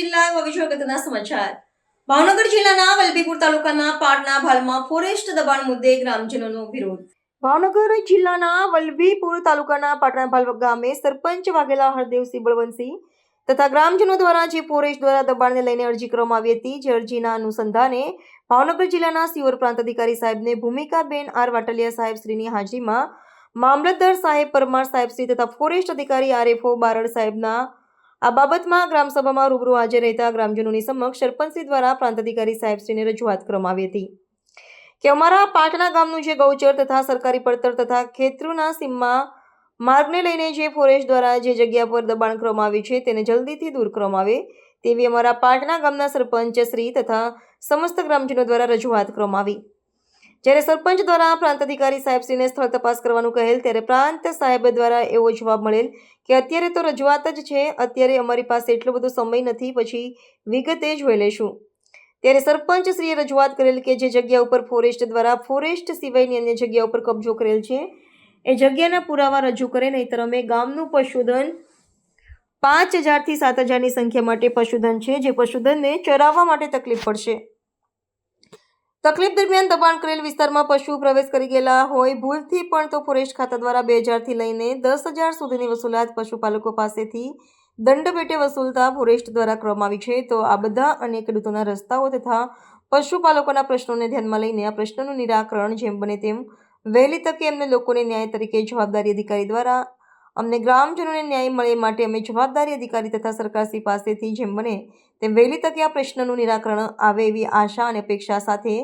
Live હવે અગત્યના સમાચાર. ભાવનગર જિલ્લાના વલભીપુર તાલુકાના પાટના ભાલમાં ફોરેસ્ટ દબાણ મુદ્દે ગ્રામજનોનો વિરોધ. ભાવનગર જિલ્લાના વલભીપુર તાલુકાના પાટણા ભાલ ગામે સરપંચ વાઘેલા હરદેવસિંહ બળવંતસિંહ તથા ગ્રામજનો દ્વારા જે ફોરેસ્ટ દ્વારા દબાણને લઈને અરજી કરવામાં આવી હતી, જે અરજીના અનુસંધાને ભાવનગર જિલ્લાના સિયોર પ્રાંત અધિકારી સાહેબને ભૂમિકાબેન આર વાટલિયા સાહેબ શ્રીની હાજરીમાં મામલતદાર સાહેબ પરમાર સાહેબ શ્રી તથા ફોરેસ્ટ અધિકારી આરએફઓ બારડ સાહેબના આ બાબતમાં ગ્રામસભામાં રૂબરૂ હાજર રહેતા ગ્રામજનોની સમક્ષ સરપંચશ્રી દ્વારા પ્રાંત અધિકારી સાહેબશ્રીને રજૂઆત કરવામાં આવી હતી કે અમારા પાટણા ગામનું જે ગૌચર તથા સરકારી પડતર તથા ખેતરોના સીમમાં માર્ગને લઈને જે ફોરેસ્ટ દ્વારા જે જગ્યા પર દબાણ કરવામાં આવ્યું છે તેને જલ્દીથી દૂર કરવામાં આવે તેવી અમારા પાટણા ગામના સરપંચ શ્રી તથા સમસ્ત ગ્રામજનો દ્વારા રજૂઆત કરવામાં આવી. જ્યારે સરપંચ દ્વારા પ્રાંત અધિકારી સાહેબશ્રીને સ્થળ તપાસ કરવાનું કહેલ, ત્યારે પ્રાંત સાહેબ દ્વારા એવો જવાબ મળેલ કે અત્યારે તો રજૂઆત જ છે, અત્યારે અમારી પાસે એટલો બધો સમય નથી, પછી વિગતે જોઈ લેશું ત્યારે સરપંચ શ્રીએ રજૂઆત કરેલ કે જે જગ્યા ઉપર ફોરેસ્ટ દ્વારા ફોરેસ્ટ સિવાયની અન્ય જગ્યા ઉપર કબજો કરેલ છે, એ જગ્યાના પુરાવા રજૂ કરે, નહીંતર અમે ગામનું પશુધન પાંચ હજારથી સાત હજારની સંખ્યા માટે પશુધન છે, જે પશુધનને ચરાવવા માટે તકલીફ પડશે. તકલીફ દરમિયાન દબાણ કરેલ વિસ્તારમાં પશુ પ્રવેશ કરી ગયેલા હોય ભૂલથી પણ તો ફોરેસ્ટ ખાતા દ્વારા બે હજારથી લઈને દસ હજાર સુધીની વસૂલાત પશુપાલકો પાસેથી દંડ પેટે વસૂલતા ફોરેસ્ટ દ્વારા કરવામાં આવી છે. તો આ બધા અને ખેડૂતોના રસ્તાઓ તથા પશુપાલકોના પ્રશ્નોને ધ્યાનમાં લઈને આ પ્રશ્નોનું નિરાકરણ જેમ બને તેમ વહેલી તકે એમને લોકોને ન્યાય તરીકે જવાબદારી અધિકારી દ્વારા અમને ગ્રામજનોને ન્યાય મળે માટે અમે જવાબદારી અધિકારી તથા સરકારશ્રી પાસેથી જેમ બને તેમ વહેલી તકે આ પ્રશ્નનું નિરાકરણ આવે એવી આશા અને અપેક્ષા સાથે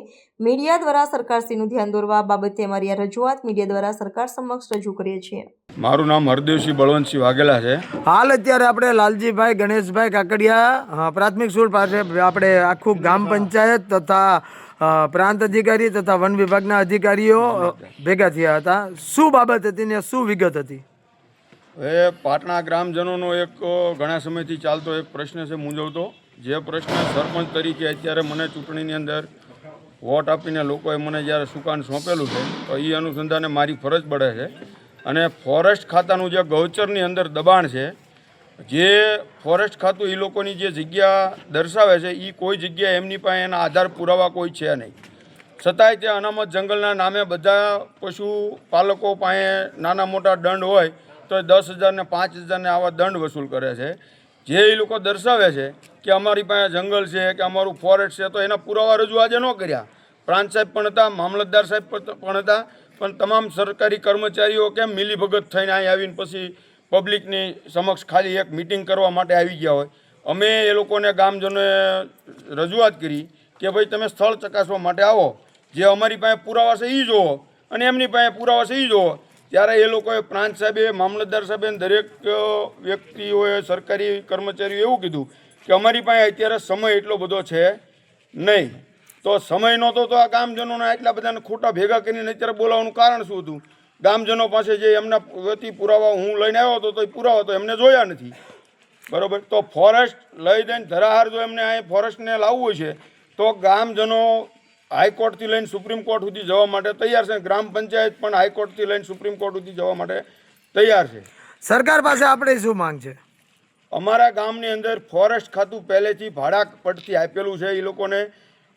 મીડિયા દ્વારા સરકારશ્રીનું ધ્યાન દોરવા બાબતે અમારી આ રજૂઆત મીડિયા દ્વારા સરકાર સમક્ષ રજૂ કરીએ છીએ. મારું નામ હરદેવસિંહ બળવંતસિંહ વાઘેલા છે. હાલ અત્યારે આપણે લાલજીભાઈ ગણેશભાઈ કાકડિયા પ્રાથમિક સ્કૂલ પાસે આપણે આખું ગ્રામ પંચાયત તથા પ્રાંત અધિકારી તથા વન વિભાગના અધિકારીઓ ભેગા થયા હતા. શું બાબત હતી ને શું વિગત હતી? એ પાટણા ગ્રામજનોનો એક ઘણા સમયથી ચાલતો એક પ્રશ્ન છે મૂંઝવતો. જે પ્રશ્ન સરપંચ તરીકે અત્યારે મને ચૂંટણીની અંદર વોટ આપીને લોકોએ મને જ્યારે સુકાન સોંપેલું છે, તો એ અનુસંધાને મારી ફરજ પડે છે. અને ફોરેસ્ટ ખાતાનું જે ગૌચરની અંદર દબાણ છે, જે ફોરેસ્ટ ખાતું એ લોકોની જે જગ્યા દર્શાવે છે એ કોઈ જગ્યાએ એમની પાસે એના આધાર પુરાવા કોઈ છે નહીં. છતાંય તે અનામત જંગલના નામે બધા પશુપાલકો પાસે નાના મોટા દંડ હોય તો એ દસ હજારને પાંચ હજારને આવા દંડ વસૂલ કરે છે. જે એ લોકો દર્શાવે છે કે અમારી પાસે જંગલ છે, કે અમારું ફોરેસ્ટ છે, તો એના પુરાવા રજૂ આજે ન કર્યા. પ્રાંત સાહેબ પણ હતા, મામલતદાર સાહેબ પણ હતા, પણ તમામ સરકારી કર્મચારીઓ કેમ મિલીભગત થઈને અહીં આવીને પછી પબ્લિકની સમક્ષ ખાલી એક મિટિંગ કરવા માટે આવી ગયા હોય? અમે એ લોકોને, ગામજનોએ રજૂઆત કરી કે ભાઈ તમે સ્થળ ચકાસવા માટે આવો. જે અમારી પાસે પુરાવા છે એ જુઓ અને એમની પાસે પુરાવા છે એ જુઓ ત્યારે એ લોકોએ પ્રાંત સાહેબે, મામલતદાર સાહેબે દરેક વ્યક્તિઓએ, સરકારી કર્મચારીઓ એવું કીધું કે અમારી પાસે અત્યારે સમય એટલો બધો છે નહીં. તો સમય નહોતો તો આ ગામજનોને એટલા બધાને ખોટા ભેગા કરીને અત્યારે બોલાવવાનું કારણ શું હતું? ગામજનો પાસે જે એમના વતી પુરાવા હું લઈને આવ્યો હતો, તો એ પુરાવા તો એમને જોયા નથી. બરાબર? તો ફોરેસ્ટ લઈ દઈને ધરાહાર જો એમને અહીં ફોરેસ્ટને લાવવું છે, તો ગામજનો હાઈકોર્ટથી લઈને સુપ્રીમ કોર્ટ સુધી જવા માટે તૈયાર છે. ગ્રામ પંચાયત પણ હાઈકોર્ટથી લઈને સુપ્રીમ કોર્ટ સુધી જવા માટે તૈયાર છે. સરકાર પાસે આપણે શું માંગ છે? અમારા ગામની અંદર ફોરેસ્ટ ખાતું પહેલેથી ભાડા પડતી આપેલું છે એ લોકોને.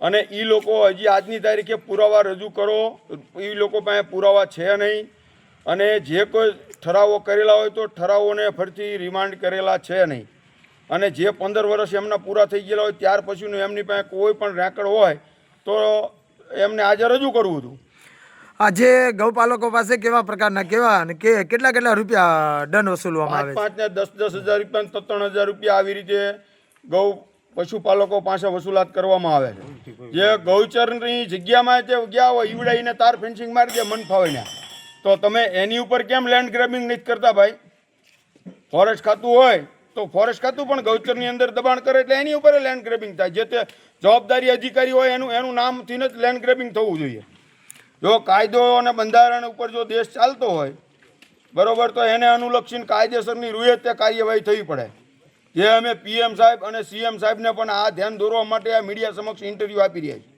અને એ લોકો હજી આજની તારીખે પુરાવા રજૂ કરો. એ લોકો પાસે પુરાવા છે નહીં. અને જે કોઈ ઠરાવો કરેલા હોય તો ઠરાવોને ફરીથી રિમાન્ડ કરેલા છે નહીં. અને જે પંદર વર્ષ એમના પૂરા થઈ ગયેલા હોય ત્યાર પછીનું એમની પાસે કોઈ પણ રેકર્ડ હોય તો એમને આજે રજૂ કરવું હતું. આજે ગૌપાલકો પાસે કેવા પ્રકારના કેવા અને કે કેટલા કેટલા રૂપિયા દંડ વસૂલવામાં આવે પાંચ ને દસ દસ હજાર રૂપિયા ત્રણ હજાર રૂપિયા આવી રીતે ગૌ પશુપાલકો પાસે વસૂલાત કરવામાં આવે છે. જે ગૌચરની જગ્યામાં જે ગયા હોય ઈવડાઈને તાર ફેન્સિંગ મારી દે મન ફાવીને તો તમે એની ઉપર કેમ લેન્ડ ગ્રેબિંગ નથી કરતા ભાઈ? ફોરેસ્ટ ખાતું હોય તો ફોરેસ્ટ ખાતું પણ ગૌચરની અંદર દબાણ કરે એટલે એની ઉપર લેન્ડ ગ્રેબિંગ થાય. જે તે જવાબદારી અધિકારી હોય એનું એનું નામથી જ લેન્ડ ગ્રેબિંગ થવું જોઈએ. જો કાયદો અને બંધારણ ઉપર જો દેશ ચાલતો હોય, બરોબર, તો એને અનુલક્ષીને કાયદેસરની રૂએ તે કાર્યવાહી થવી પડે. જે અમે પીએમ સાહેબ અને સીએમ સાહેબને પણ આ ધ્યાન દોરવા માટે આ મીડિયા સમક્ષ ઇન્ટરવ્યૂ આપી રહ્યા છીએ.